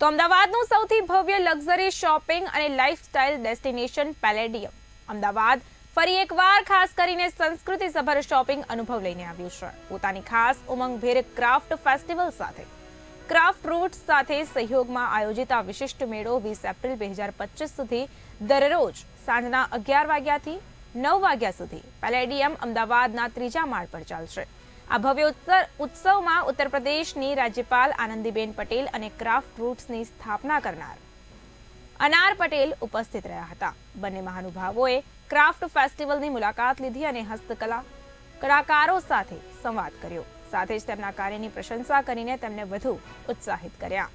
તો અમદાવાદનું સૌથી ભવ્ય લક્ઝરી શોપિંગ અને લાઇફસ્ટાઇલ ડેસ્ટિનેશન પેલેડિયમ. અમદાવાદ ફરી એકવાર ખાસ કરીને સંસ્કૃતિસભર શોપિંગ અનુભવ લઈને આવ્યું છે. પોતાની ખાસ ઉમંગભેર ક્રાફ્ટ ફેસ્ટિવલ સાથે, ક્રાફ્ટ રૂટ સાથે સહયોગમાં આયોજિત આ વિશિષ્ટ મેળો વીસ એપ્રિલ બે હજાર પચીસ સુધી દરરોજ સાંજના અગિયાર વાગ્યાથી નવ વાગ્યા સુધી પેલેડિયમ અમદાવાદના ત્રીજા માળ પર ચાલશે. આ ભવ્ય ઉત્તર ઉત્સવમાં ઉત્તર પ્રદેશની રાજ્યપાલ આનંદીબેન પટેલ અને ક્રાફ્ટ રૂટ્સની સ્થાપના કરનાર અનાર પટેલ ઉપસ્થિત રહ્યા હતા બંને મહાનુભાવોએ ક્રાફ્ટ ફેસ્ટિવલની મુલાકાત લીધી અને હસ્તકલા કલાકારો સાથે સંવાદ કર્યો સાથે જ તેમના કાર્યની પ્રશંસા કરીને તેમને વધુ ઉત્સાહિત કર્યા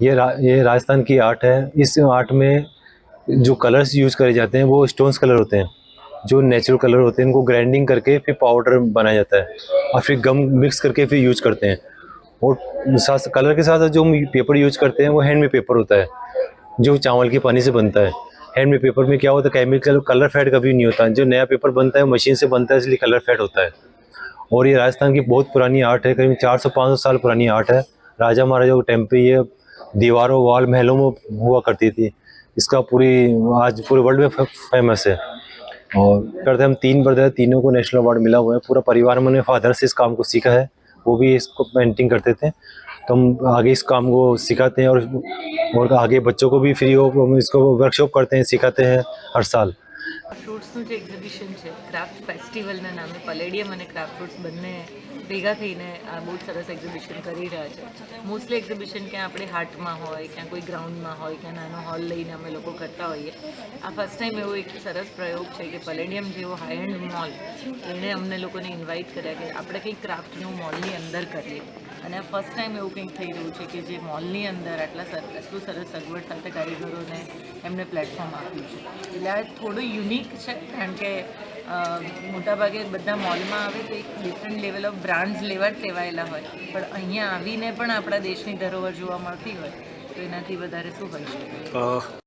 ये रा, ये राजस्थान की आर्ट है इस आर्ट में जो कलर्स यूज करे जाते हैं वो स्टोन्स कलर होते हैं जो नेचुरल कलर होते हैं उनको ग्राइंडिंग करके फिर पाउडर बनाया जाता है और फिर गम मिक्स करके फिर यूज करते हैं और साथ कलर के साथ साथ जो हम पेपर यूज करते हैं वो हैंडमेड पेपर होता है जो चावल के पानी से बनता है हैंडमेड पेपर में क्या होता है केमिकल कलर फेड कभी नहीं होता जो नया पेपर बनता है मशीन से बनता है इसलिए कलर फेड होता है और ये राजस्थान की बहुत पुरानी आर्ट है करीब चार सौ पाँच सौ साल पुरानी आर्ट है राजा महाराजाओं के टाइम पे ये दीवारों वॉल महलों में हुआ करती थी इसका पूरी आज पूरे वर्ल्ड में फेमस है और करते हम तीन ब्रदर हैं, तीनों को नेशनल अवार्ड मिला हुआ है पूरा परिवार में फादर से इस काम को सीखा है वो भी इसको पेंटिंग करते थे तो हम आगे इस काम को सिखाते हैं और और आगे बच्चों को भी फ्री हो हम इसको वर्कशॉप करते हैं सिखाते हैं हर साल ફ્રૂટ્સનું જે એક્ઝિબિશન છે ક્રાફ્ટ ફેસ્ટિવલના નામે પલેડિયમ અને ક્રાફ્ટ ફ્રૂટ્સ બંને ભેગા થઈને આ બહુ સરસ એક્ઝિબિશન કરી રહ્યા છે. મોસ્ટલી એક્ઝિબિશન ક્યાં આપણે હાટમાં હોય, ક્યાં કોઈ ગ્રાઉન્ડમાં હોય, ક્યાં નાનો હોલ લઈને અમે લોકો કરતા હોઈએ. આ ફર્સ્ટ ટાઈમ એવો એક સરસ પ્રયોગ છે કે પલેડિયમ જેવો હાઈ એન્ડ મોલ એણે અમને લોકોને ઇન્વાઇટ કર્યા કે આપણે કંઈક ક્રાફ્ટનું મોલની અંદર કરીએ. અને આ ફર્સ્ટ ટાઈમ એવું કંઈક થઈ રહ્યું છે કે જે મોલની અંદર આટલા સરસ આટલું સરસ સગવડ સાથે કારીગરોને એમને પ્લેટફોર્મ આપ્યું છે. એટલે આ થોડું યુનિક છે, કારણ કે મોટાભાગે બધા મોલમાં આવે તો એક ડિફરન્ટ લેવલ ઓફ બ્રાન્ડ્સ લેવા ટેવાયેલા હોય. પણ અહીંયા આવીને પણ આપણા દેશની ધરોહર જોવા મળતી હોય, તો એનાથી વધારે શું હોય શકે?